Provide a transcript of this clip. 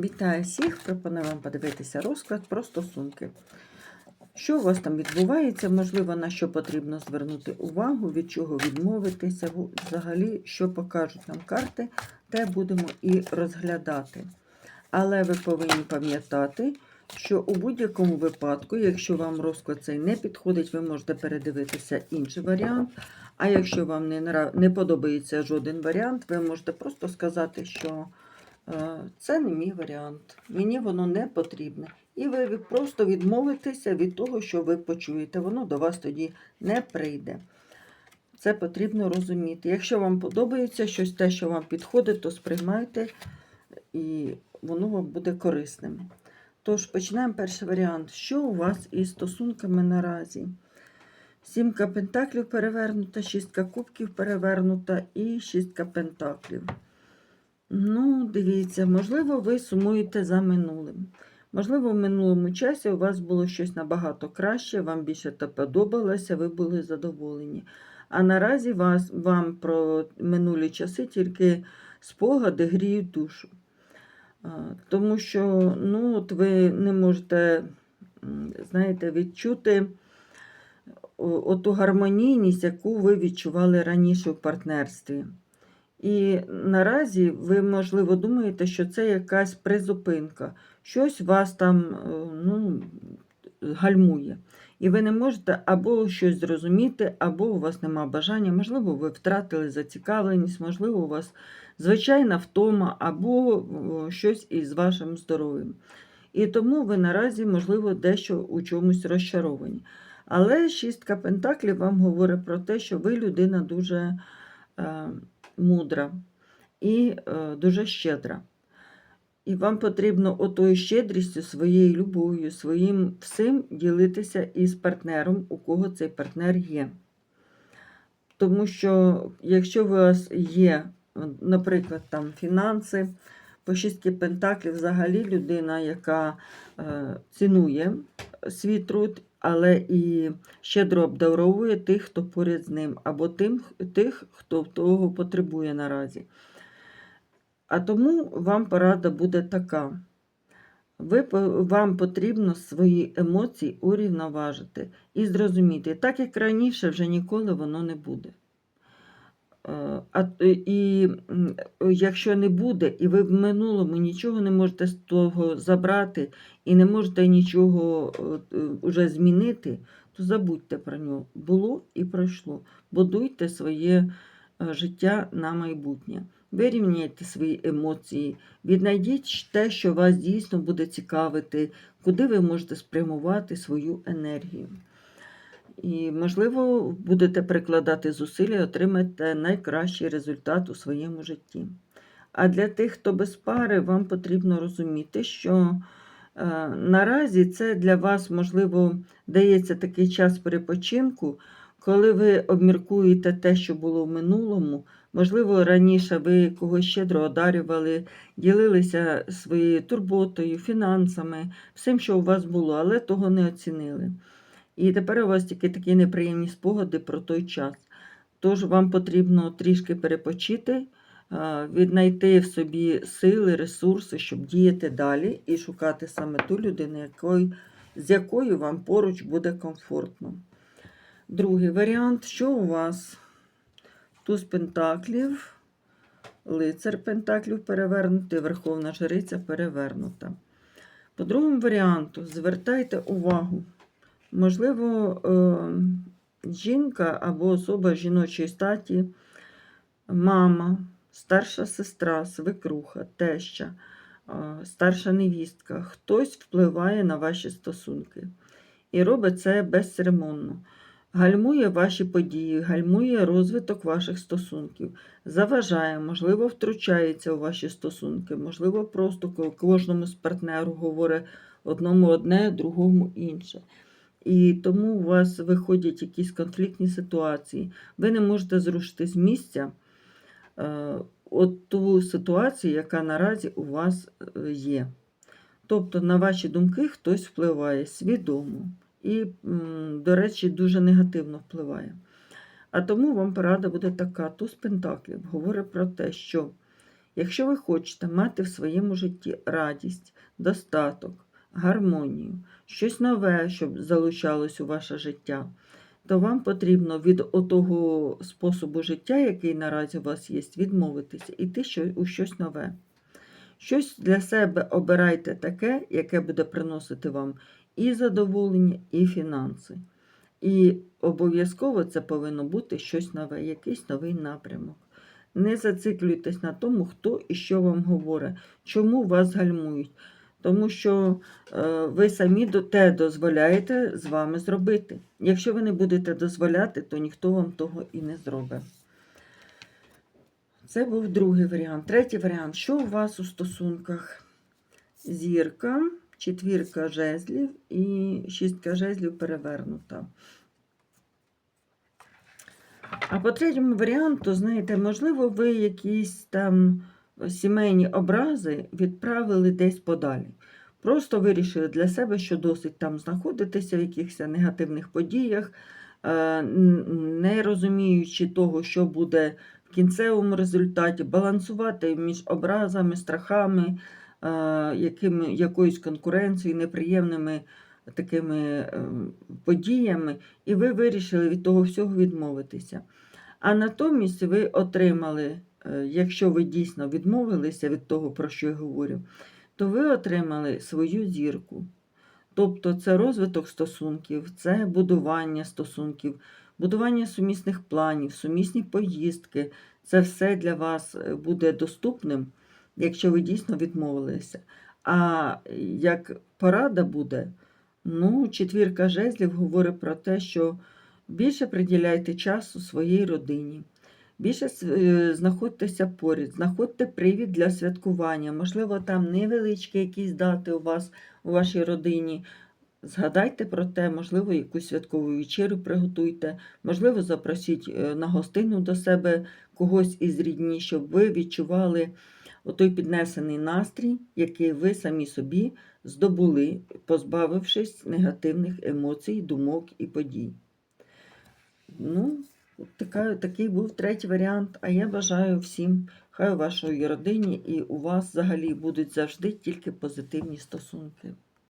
Вітаю всіх! Пропоную вам подивитися розклад про стосунки. Що у вас там відбувається, можливо, на що потрібно звернути увагу, від чого відмовитися, взагалі, що покажуть нам карти, те будемо і розглядати. Але ви повинні пам'ятати, що у будь-якому випадку, якщо вам розклад цей не підходить, ви можете передивитися інший варіант. А якщо вам не, подобається жоден варіант, ви можете просто сказати, що це не мій варіант, мені воно не потрібне. І ви просто відмовитеся від того, що ви почуєте. Воно до вас тоді не прийде. Це потрібно розуміти. Якщо вам подобається щось те, що вам підходить, то сприймайте, і воно вам буде корисним. Тож, починаємо перший варіант. Що у вас із стосунками наразі? Сімка пентаклів перевернута, шістка кубків перевернута і шістка пентаклів. Ну, дивіться, можливо, ви сумуєте за минулим. Можливо, в минулому часі у вас було щось набагато краще, вам більше то подобалося, ви були задоволені. А наразі вас, вам про минулі часи тільки спогади гріють душу. Тому що ну, от ви не можете, знаєте, відчути оту гармонійність, яку ви відчували раніше в партнерстві. І наразі ви, можливо, думаєте, що це якась призупинка, щось вас там е, ну, гальмує. І ви не можете або щось зрозуміти, або у вас нема бажання, можливо, ви втратили зацікавленість, можливо, у вас звичайна втома, або щось із вашим здоров'ям. І тому ви наразі, можливо, дещо у чомусь розчаровані. Але шістка пентаклів вам говорить про те, що ви людина дуже е, мудра і е, дуже щедра. І вам потрібно отою щедрістю, своєю любов'ю, своїм всім ділитися із партнером, у кого цей партнер є. Тому що, якщо у вас є, наприклад, там фінанси, по шістки пентаклів взагалі людина, яка е, цінує свій труд, але і щедро обдаровує тих, хто поряд з ним, або тим, тих, хто того потребує наразі. А тому вам порада буде така. Ви, вам потрібно свої емоції урівноважити і зрозуміти, так як раніше вже ніколи воно не буде. Е, А, і якщо не буде, і ви в минулому нічого не можете з того забрати і не можете нічого е, е, змінити, то забудьте про нього. Було і пройшло. Будуйте своє життя на майбутнє. Вирівняйте свої емоції, віднайдіть те, що вас дійсно буде цікавити, куди ви можете спрямувати свою енергію. І, можливо, будете прикладати зусилля і отримаєте найкращий результат у своєму житті. А для тих, хто без пари, вам потрібно розуміти, що е, наразі це для вас, можливо, дається такий час перепочинку, коли ви обміркуєте те, що було в минулому. Можливо, раніше ви когось щедро одарювали, ділилися своєю турботою, фінансами, всім, що у вас було, але того не оцінили. І тепер у вас тільки такі неприємні спогади про той час. Тож вам потрібно трішки перепочити, віднайти в собі сили, ресурси, щоб діяти далі і шукати саме ту людину, з якою вам поруч буде комфортно. Другий варіант, що у вас? Туз пентаклів, лицар пентаклів перевернутий, верховна жриця перевернута. По другому варіанту звертайте увагу. Можливо, е, жінка або особа жіночої статі, мама, старша сестра, свекруха, теща, е, старша невістка, хтось впливає на ваші стосунки. І робить це безцеремонно. Гальмує ваші події, гальмує розвиток ваших стосунків, заважає, можливо, втручається у ваші стосунки, можливо, просто кожному з партнеру говорить одному одне, другому інше. І тому у вас виходять якісь конфліктні ситуації. Ви не можете зрушити з місця е, от ту ситуацію, яка наразі у вас е, є. Тобто на ваші думки хтось впливає свідомо і, до речі, дуже негативно впливає. А тому вам порада буде така: туз пентаклів говорить про те, що Якщо ви хочете мати в своєму житті радість, достаток, гармонію, щось нове, щоб залучалось у ваше життя, то вам потрібно від того способу життя, який наразі у вас є, відмовитися, іти у щось нове. Щось для себе обирайте таке, яке буде приносити вам і задоволення, і фінанси. І обов'язково це повинно бути щось нове, якийсь новий напрямок. Не зациклюйтесь на тому, хто і що вам говорить, чому вас гальмують. Тому що е, ви самі те дозволяєте з вами зробити. Якщо ви не будете дозволяти, то ніхто вам того і не зробить. Це був другий варіант. Третій варіант. Що у вас у стосунках? Зірка, четвірка жезлів і шістка жезлів перевернута. А по третьому варіанту, знаєте, можливо, ви якісь там сімейні образи відправили десь подалі. Просто вирішили для себе, що досить там знаходитися в якихось негативних подіях, е, не розуміючи того, що буде в кінцевому результаті, балансувати між образами, страхами, е, якими, якоюсь конкуренцією, неприємними такими е, подіями, і ви вирішили від того всього відмовитися. А натомість ви отримали, якщо ви дійсно відмовилися від того, про що я говорю, то ви отримали свою зірку. Тобто це розвиток стосунків, це будування стосунків, будування сумісних планів, сумісні поїздки. Це все для вас е, буде доступним, якщо ви дійсно відмовилися. А як порада буде, ну, четвірка жезлів говорить про те, що більше приділяйте часу своїй родині. Більше е, знаходьтеся поряд, знаходьте привід для святкування. Можливо, там невеличкі якісь дати у вас у вашій родині. Згадайте про те, можливо, якусь святкову вечерю приготуйте, можливо, запросіть е, на гостину до себе когось із рідні, щоб ви відчували отой піднесений настрій, який ви самі собі здобули, позбавившись негативних емоцій, думок і подій. Ну, така, такий був третій варіант. А я бажаю всім, хай у вашій родині і у вас взагалі будуть завжди тільки позитивні стосунки.